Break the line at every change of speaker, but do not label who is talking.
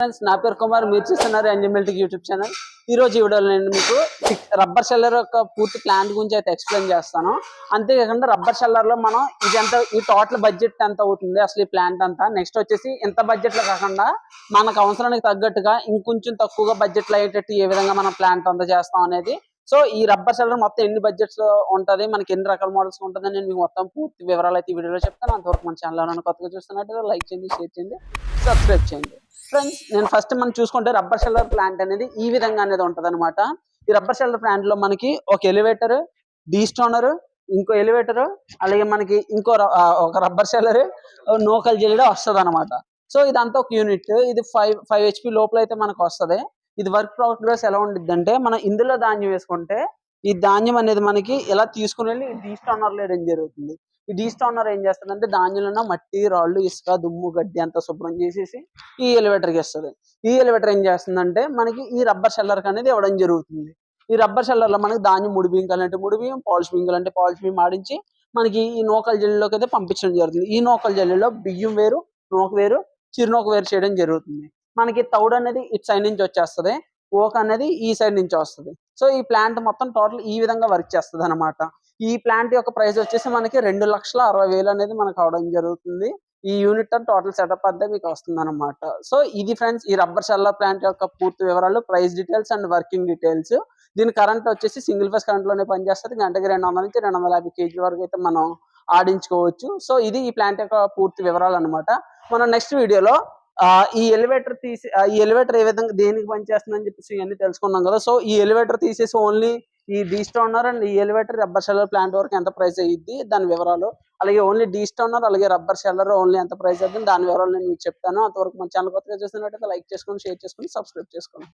Friends నా పేరు కుమార్. మీరు చూస్తున్నారు ఎంజాయ్మెంట్ యూట్యూబ్ ఛానల్ ఈ రోజు ఈ వీడియోలో నేను మీకు రబ్బర్ షెల్లర్ యొక్క పూర్తి ప్లాన్ గురించి అయితే ఎక్స్ప్లెయిన్ చేస్తాను. అంతేకాకుండా రబ్బర్ షెల్లర్లో మనం ఇది ఎంత ఈ టోటల్ బడ్జెట్ ఎంత అవుతుంది అసలు ఈ ప్లాంట్ అంతా? నెక్స్ట్ వచ్చేసి ఇంత బడ్జెట్లో కాకుండా మనకు అవసరానికి తగ్గట్టుగా ఇంకొంచెం తక్కువగా బడ్జెట్లో అయ్యేటట్టు ఏ విధంగా మనం ప్లాంట్ అంతా చేస్తాం అనేది. సో ఈ రబ్బర్ షెల్లర్ మొత్తం ఎన్ని బడ్జెట్స్లో మనకి ఎన్ని రకాల మోడల్స్ ఉంటుంది నేను మీకు మొత్తం పూర్తి వివరాలు అయితే ఈ వీడియోలో చెప్తాను. అంతవరకు మన ఛానల్ కొత్తగా చూస్తున్నట్టు లైక్ చేయండి షేర్ చేయండి సబ్స్క్రైబ్ చేయండి. ఫ్రెండ్స్ నేను ఫస్ట్ మనం చూసుకుంటే రబ్బర్ షెల్లర్ ప్లాంట్ అనేది ఈ విధంగా అనేది ఉంటది అనమాట ఈ రబ్బర్ షెల్లర్ ప్లాంట్లో మనకి ఒక ఎలివేటర్ డీస్టోనర్ ఇంకో ఎలివేటర్ అలాగే మనకి ఇంకో ఒక రబ్బర్ షెల్లర్ నోకల్ జల్లడ వస్తుంది అనమాట సో ఇదంతా ఒక యూనిట్ ఇది ఫైవ్ ఫైవ్ హెచ్పి లోపల అయితే మనకు వస్తది. ఇది వర్క్ ప్రోగ్రెస్ ఎలా ఉండిద్ది అంటే మనం ఇందులో ధాన్యం వేసుకుంటే ఈ ధాన్యం అనేది మనకి ఎలా తీసుకుని వెళ్ళి డీ స్టోనర్లో వేయడం జరుగుతుంది? ఈ డీ స్టోనర్ ఏం చేస్తుందంటే ధాన్యంలో మట్టి రాళ్ళు ఇసుక దుమ్ము గడ్డి అంతా శుభ్రం చేసేసి ఈ ఎలివేటర్కి ఇస్తుంది ఈ ఎలివేటర్ ఏం చేస్తుందంటే మనకి ఈ రబ్బర్ షెల్లర్ అనేది ఇవ్వడం జరుగుతుంది. ఈ రబ్బర్ షెల్లర్లో మనకి ధాన్యం ముడి బియ్యం అంటే ముడి బియ్యం పాలిష్ బియ్యం అంటే పాలిష్ బియ్యం ఆడించి మనకి ఈ నూకల జల్లిలోకి అయితే పంపించడం జరుగుతుంది. ఈ నూకల జల్లిలో బియ్యం వేరు నూక వేరు చిరునూక వేరు చేయడం జరుగుతుంది. మనకి తౌడు అనేది ఇటు సైడ్ నుంచి వచ్చేస్తది. ఓక్ అనేది ఈ సైడ్ నుంచి వస్తుంది. సో ఈ ప్లాంట్ మొత్తం టోటల్ ఈ విధంగా వర్క్ చేస్తుంది అనమాట ఈ ప్లాంట్ యొక్క ప్రైస్ వచ్చేసి మనకి రెండు లక్షల అరవై వేలు అనేది మనకు అవడం జరుగుతుంది. ఈ యూనిట్ టోటల్ సెటప్ అంతా మీకు వస్తుంది అనమాట సో ఇది ఫ్రెండ్స్ ఈ రబ్బర్ షెల్లర్ ప్లాంట్ యొక్క పూర్తి వివరాలు price details and working details. దీని కరెంట్ వచ్చేసి సింగిల్ ఫేస్ కరెంట్లోనే పనిచేస్తుంది. గంటకి రెండు వందల నుంచి రెండు వందల యాభై కేజీల వరకు అయితే మనం ఆడించుకోవచ్చు. సో ఇది ఈ ప్లాంట్ యొక్క పూర్తి వివరాలు అనమాట మనం నెక్స్ట్ వీడియోలో ఈ ఎలివేటర్ తీసి ఆ, ఈ ఎలివేటర్ ఏ విధంగా దేనికి పనిచేస్తుందని చెప్పేసి ఇవన్నీ తెలుసుకున్నాం కదా. సో ఈ ఎలివేటర్ తీసేసి ఓన్లీ ఈ డీ స్టోనర్ అండ్ ఈ ఎలివేటర్ రబ్బర్ షెల్లర్ ప్లాంట్ వరకు ఎంత ప్రైస్ అయ్యిద్ది దాని వివరాలు. అలాగే ఓన్లీ డీ స్టోనర్ అలాగే రబ్బర్ షెల్లర్ ఓన్లీ ఎంత ప్రైస్ అవుతుంది దాని వివరాలు నేను మీకు చెప్తాను. అంతవరకు మన ఛానల్ కొత్తగా చూస్తున్నట్టయితే లైక్ చేసుకొని షేర్ చేసుకొని సబ్స్క్రైబ్ చేసుకోండి.